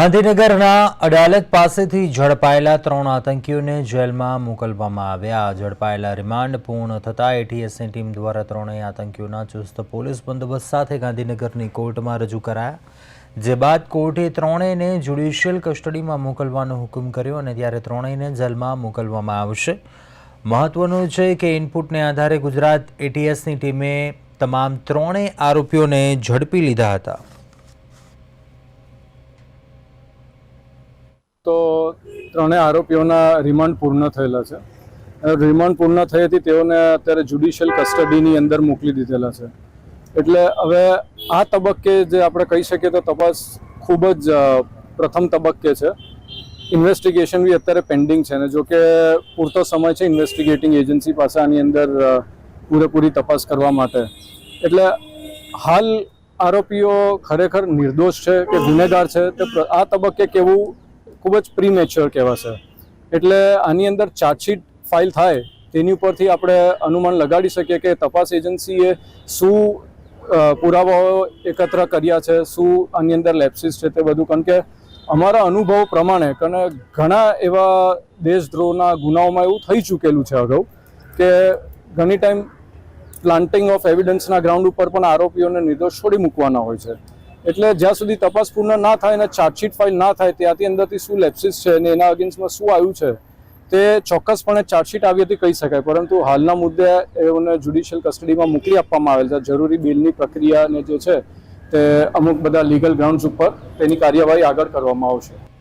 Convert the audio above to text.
ગાંધીનગરના અડાલત પાસેથી ઝડપાયેલા ત્રણ આતંકીઓને જેલમાં મોકલવામાં આવ્યા. ઝડપાયેલા રિમાન્ડ પૂર્ણ થતાં એટીએસની ટીમ દ્વારા ત્રણેય આતંકીઓના ચુસ્ત પોલીસ બંદોબસ્ત સાથે ગાંધીનગરની કોર્ટમાં રજૂ કરાયા. જે બાદ કોર્ટે ત્રણેયને જ્યુડિશિયલ કસ્ટડીમાં મોકલવાનો હુકમ કર્યો અને ત્યારે ત્રણેયને જેલમાં મોકલવામાં આવશે. મહત્વનું છે કે ઇનપુટને આધારે ગુજરાત એટીએસની ટીમે તમામ ત્રણેય આરોપીઓને ઝડપી લીધા હતા. તો ત્રણેય આરોપીઓના રિમાન્ડ પૂર્ણ થયેલા છે. રિમાન્ડ પૂર્ણ થઈ હતી તેઓને અત્યારે જ્યુડિશિયલ કસ્ટડીની અંદર મોકલી દીધેલા છે. એટલે હવે આ તબક્કે જે આપણે કહી શકીએ તો તપાસ ખૂબ જ પ્રથમ તબક્કે છે. ઇન્વેસ્ટિગેશન બી અત્યારે પેન્ડિંગ છે ને જો કે પૂરતો સમય છે ઇન્વેસ્ટિગેટિંગ એજન્સી પાસે આની અંદર પૂરેપૂરી તપાસ કરવા માટે. એટલે હાલ આરોપીઓ ખરેખર નિર્દોષ છે કે ગુનેગાર છે તે આ તબક્કે કેવું ખૂબ જ પ્રીમેચ્યોર કહેવાશે. એટલે આની અંદર ચાર્જશીટ ફાઇલ થાય, તેની ઉપરથી આપણે અનુમાન લગાડી શકીએ કે તપાસ એજન્સીએ શું પુરાવાઓ એકત્ર કર્યા છે, શું આની અંદર લેપ્સિસ છે તે બધું. કારણ કે અમારા અનુભવ પ્રમાણે, કારણ ઘણા એવા દેશદ્રોહના ગુનાઓમાં એવું થઈ ચૂકેલું છે અગાઉ કે ઘણી ટાઈમ પ્લાન્ટિંગ ઓફ એવિડન્સના ગ્રાઉન્ડ ઉપર પણ આરોપીઓને નિર્દોષ છોડી મૂકવાના હોય છે. એટલે જ્યાં સુધી તપાસ પૂર્ણ ના થાય અને ચાર્જશીટ ફાઇલ ના થાય, ત્યાંથી અંદરથી શું લેપ્સિસ છે અને એના અગેન્સ્ટમાં શું આવ્યું છે, તે ચોક્કસપણે ચાર્જશીટ આવી હતી કહી શકાય. પરંતુ હાલના મુદ્દે એઓને જ્યુડિશિયલ કસ્ટડીમાં મોકલી આપવામાં આવેલ છે. જરૂરી બિલની પ્રક્રિયાને જે છે, તે અમુક બધા લીગલ ગ્રાઉન્ડ્સ ઉપર તેની કાર્યવાહી આગળ કરવામાં આવશે.